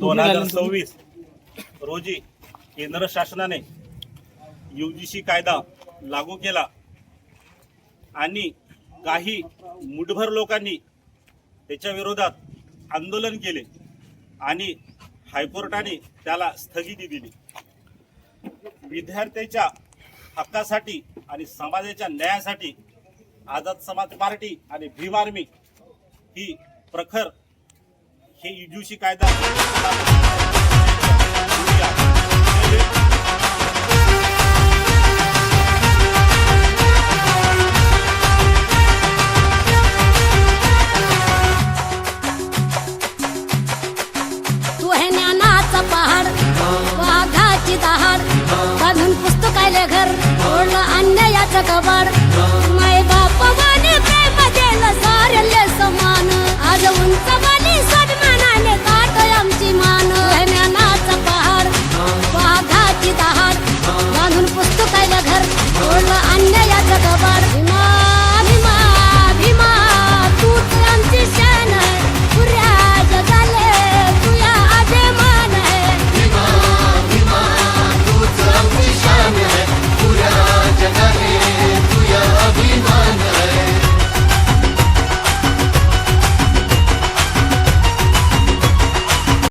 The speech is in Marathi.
दोन हजार सव्वीस रोजी केंद्र शासनाने यूजीसी कायदा लागू केला आणि काही मुठभर लोकांनी त्याच्या विरोधात आंदोलन केले आणि हायकोर्टाने त्याला स्थगिती दिली. विद्यार्थ्याच्या हक्कासाठी आणि समाजाच्या न्यायासाठी आझाद समाज पार्टी आणि भीम आर्मी ही प्रखर हे युजीसी कायदा तू हे पहाड वाघाची दहाड बांधून पुस्तकाले घर ओढलं अन्यायाचं कबाड.